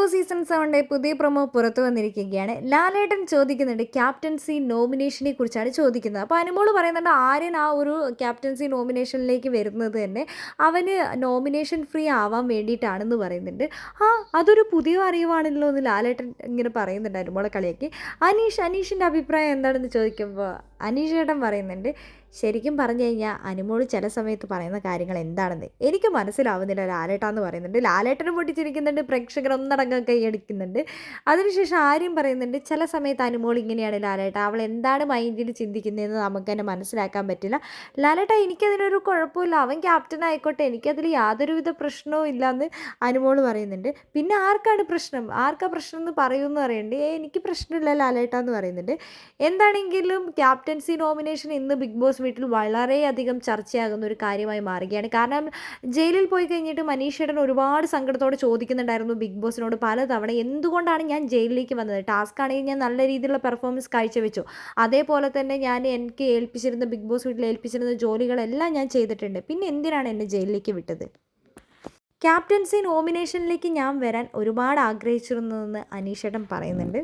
Boss season സെവന്റെ പുതിയ promo പുറത്തു വന്നിരിക്കുകയാണ്. ലാലേട്ടൻ ചോദിക്കുന്നുണ്ട് ക്യാപ്റ്റൻസി നോമിനേഷനെ കുറിച്ചാണ് ചോദിക്കുന്നത്. അപ്പോൾ അനുമോൾ പറയുന്നുണ്ട് ആര്യൻ ആ ഒരു ക്യാപ്റ്റൻസി നോമിനേഷനിലേക്ക് വരുന്നത് തന്നെ അവന് നോമിനേഷൻ ഫ്രീ ആവാൻ വേണ്ടിയിട്ടാണെന്ന് പറയുന്നുണ്ട്. ആ അതൊരു പുതിയ അറിവാണല്ലോ എന്ന് ലാലേട്ടൻ ഇങ്ങനെ പറയുന്നുണ്ട് അനുമോളെ കളിയാക്കി. അനീഷ് അനീഷിന്റെ അഭിപ്രായം എന്താണെന്ന് ചോദിക്കുമ്പോൾ അനീഷ് ചേട്ടൻ പറയുന്നുണ്ട് ശരിക്കും പറഞ്ഞു കഴിഞ്ഞാൽ അനുമോൾ ചില സമയത്ത് പറയുന്ന കാര്യങ്ങൾ എന്താണെന്ന് എനിക്ക് മനസ്സിലാവുന്നില്ല. ലാലേട്ടാന്ന് പറയുന്നുണ്ട്. ലാലേട്ടനും പൊട്ടിച്ചിരിക്കുന്നുണ്ട്. പ്രേക്ഷകർ ഒന്നടങ്കം കൈയടിക്കുന്നുണ്ട് അതിനുശേഷം ആര്യം പറയുന്നുണ്ട് ചില സമയത്ത് അനുമോൾ ഇങ്ങനെയാണ് ലാലേട്ട. അവൾ എന്താണ് മൈൻഡിൽ ചിന്തിക്കുന്നതെന്ന് നമുക്ക് തന്നെ മനസ്സിലാക്കാൻ പറ്റില്ല. ലാലേട്ട എനിക്കതിനൊരു കുഴപ്പമില്ല. അവൻ ക്യാപ്റ്റൻ ആയിക്കോട്ടെ. എനിക്കതിൽ യാതൊരുവിധ പ്രശ്നവും ഇല്ലയെന്ന് അനുമോൾ പറയുന്നുണ്ട്. പിന്നെ ആർക്കാണ് പ്രശ്നം? ആർക്കാ പ്രശ്നം എന്ന് പറയുമെന്ന് പറയുന്നുണ്ട് എനിക്ക് പ്രശ്നമില്ല ലാലേട്ട എന്ന് പറയുന്നുണ്ട്. എന്താണെങ്കിലും ക്യാപ്റ്റൻസി നോമിനേഷൻ ഇന്ന് ബിഗ് വീട്ടിൽ വളരെയധികം ചർച്ചയാകുന്ന ഒരു കാര്യമായി മാറുകയാണ്. കാരണം ജയിലിൽ പോയി കഴിഞ്ഞിട്ട് മനീഷേട്ടൻ ഒരുപാട് സങ്കടത്തോടെ ചോദിക്കുന്നുണ്ടായിരുന്നു ബിഗ് ബോസിനോട് പലതവണ എന്തുകൊണ്ടാണ് ഞാൻ ജയിലിലേക്ക് വന്നത്? ടാസ്ക് ആണെങ്കിൽ ഞാൻ നല്ല രീതിയിലുള്ള പെർഫോമൻസ് കാഴ്ചവെച്ചു. അതേപോലെ തന്നെ ഞാൻ എനിക്ക് ഏൽപ്പിച്ചിരുന്ന ബിഗ് ബോസ് വീട്ടിൽ ഏൽപ്പിച്ചിരുന്ന ജോലികളെല്ലാം ഞാൻ ചെയ്തിട്ടുണ്ട്. പിന്നെ എന്തിനാണ് എന്നെ ജയിലിലേക്ക് വിട്ടത്? ക്യാപ്റ്റൻസി നോമിനേഷനിലേക്ക് ഞാൻ വരാൻ ഒരുപാട് ആഗ്രഹിച്ചിരുന്നതെന്ന് അനീഷേട്ടൻ പറയുന്നുണ്ട്.